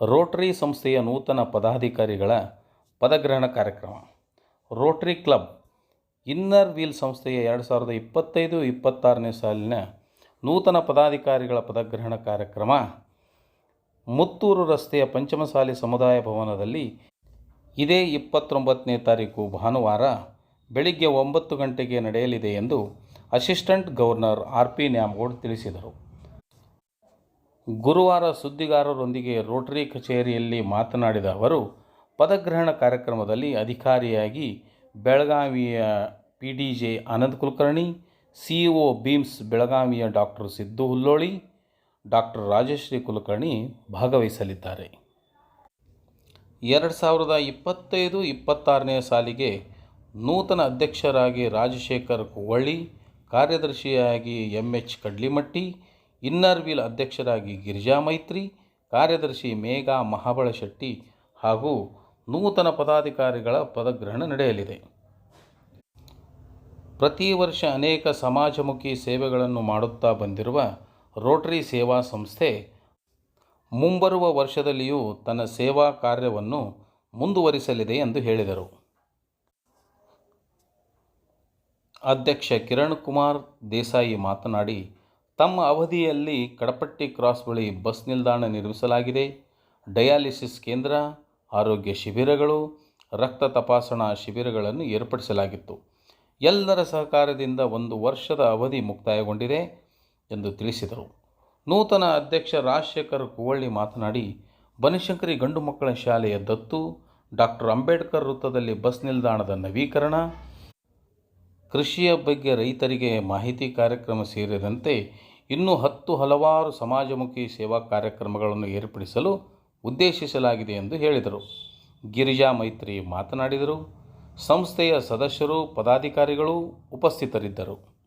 Rotary ಸಂಸ್ಥೆಯ ನೂತನ ಪದಾಧಿಕಾರಿಗಳ ಪದಗ್ರಹಣ ಕಾರ್ಯಕ್ರಮ. ರೋಟರಿ ಕ್ಲಬ್ ಇನ್ನರ್ ವೀಲ್ ಸಂಸ್ಥೆಯ ಎರಡು ಸಾವಿರದ ಇಪ್ಪತ್ತೈದು ಇಪ್ಪತ್ತಾರನೇ ಸಾಲಿನ ನೂತನ ಪದಾಧಿಕಾರಿಗಳ ಪದಗ್ರಹಣ ಕಾರ್ಯಕ್ರಮ ಮುತ್ತೂರು ರಸ್ತೆಯ ಪಂಚಮಸಾಲಿ ಸಮುದಾಯ ಭವನದಲ್ಲಿ ಇದೇ ಇಪ್ಪತ್ತೊಂಬತ್ತನೇ ತಾರೀಕು ಭಾನುವಾರ ಬೆಳಿಗ್ಗೆ ಒಂಬತ್ತು ಗಂಟೆಗೆ ನಡೆಯಲಿದೆ ಎಂದು assistant governor R P Nyamagoud ತಿಳಿಸಿದರು. ಗುರುವಾರ ಸುದ್ದಿಗಾರರೊಂದಿಗೆ ರೋಟರಿ ಕಚೇರಿಯಲ್ಲಿ ಮಾತನಾಡಿದ ಅವರು, ಪದಗ್ರಹಣ ಕಾರ್ಯಕ್ರಮದಲ್ಲಿ ಅಧಿಕಾರಿಯಾಗಿ ಬೆಳಗಾವಿಯ P D J Anand Kulkarni, CEO BIMS ಬೆಳಗಾವಿಯ ಡಾಕ್ಟರ್ ಸಿದ್ದು ಹುಲ್ಲೋಳಿ, ಡಾಕ್ಟರ್ ರಾಜಶ್ರೀ ಕುಲಕರ್ಣಿ ಭಾಗವಹಿಸಲಿದ್ದಾರೆ. ಎರಡು ಸಾವಿರದ ಇಪ್ಪತ್ತೈದು ಇಪ್ಪತ್ತಾರನೇ ಸಾಲಿಗೆ ನೂತನ ಅಧ್ಯಕ್ಷರಾಗಿ ರಾಜಶೇಖರ್ ಕುವಳ್ಳಿ ಕಾರ್ಯದರ್ಶಿಯಾಗಿ M H Kadlimatti inner wheel ಅಧ್ಯಕ್ಷರಾಗಿ ಗಿರಿಜಾ ಮೈತ್ರಿ, ಕಾರ್ಯದರ್ಶಿ ಮೇಘಾ ಮಹಾಬಳಶೆಟ್ಟಿ ಹಾಗೂ ನೂತನ ಪದಾಧಿಕಾರಿಗಳ ಪದಗ್ರಹಣ ನಡೆಯಲಿದೆ. ಪ್ರತಿ ವರ್ಷ ಅನೇಕ ಸಮಾಜಮುಖಿ ಸೇವೆಗಳನ್ನು ಮಾಡುತ್ತಾ ಬಂದಿರುವ ರೋಟರಿ ಸೇವಾ ಸಂಸ್ಥೆ ಮುಂಬರುವ ವರ್ಷದಲ್ಲಿಯೂ ತನ್ನ ಸೇವಾ ಕಾರ್ಯವನ್ನು ಮುಂದುವರಿಸಲಿದೆ ಎಂದು ಹೇಳಿದರು. ಅಧ್ಯಕ್ಷ ಕಿರಣ್ ಕುಮಾರ್ ದೇಸಾಯಿ ಮಾತನಾಡಿ ತಮ್ಮ ಅವಧಿಯಲ್ಲಿ ಕಡಪಟ್ಟಿ ಕ್ರಾಸ್ ಬಳಿ ಬಸ್ ನಿಲ್ದಾಣ ನಿರ್ಮಿಸಲಾಗಿದೆ. ಡಯಾಲಿಸಿಸ್ ಕೇಂದ್ರ, ಆರೋಗ್ಯ ಶಿಬಿರಗಳು, ರಕ್ತ ತಪಾಸಣಾ ಶಿಬಿರಗಳನ್ನು ಏರ್ಪಡಿಸಲಾಗಿತ್ತು. ಎಲ್ಲರ ಸಹಕಾರದಿಂದ ಒಂದು ವರ್ಷದ ಅವಧಿ ಮುಕ್ತಾಯಗೊಂಡಿದೆ ಎಂದು ತಿಳಿಸಿದರು. ನೂತನ ಅಧ್ಯಕ್ಷ ರಾಜಶೇಖರ್ ಕುವಳ್ಳಿ ಮಾತನಾಡಿ, ಬನಶಂಕರಿ ಗಂಡು ಮಕ್ಕಳ ಶಾಲೆಯ ದತ್ತು ಡಾಕ್ಟರ್ ಅಂಬೇಡ್ಕರ್ ವೃತ್ತದಲ್ಲಿ ಬಸ್ ನಿಲ್ದಾಣದ ನವೀಕರಣ, ಕೃಷಿಯ ಬಗ್ಗೆ ರೈತರಿಗೆ ಮಾಹಿತಿ ಕಾರ್ಯಕ್ರಮ ಸೇರಿದಂತೆ ಇನ್ನೂ ಹತ್ತು ಹಲವಾರು ಸಮಾಜಮುಖಿ ಸೇವಾ ಕಾರ್ಯಕ್ರಮಗಳನ್ನು ಏರ್ಪಡಿಸಲು ಉದ್ದೇಶಿಸಲಾಗಿದೆ ಎಂದು ಹೇಳಿದರು. ಗಿರಿಜಾ ಮೈತ್ರಿ ಮಾತನಾಡಿದರು. ಸಂಸ್ಥೆಯ ಸದಸ್ಯರು, ಪದಾಧಿಕಾರಿಗಳು ಉಪಸ್ಥಿತರಿದ್ದರು.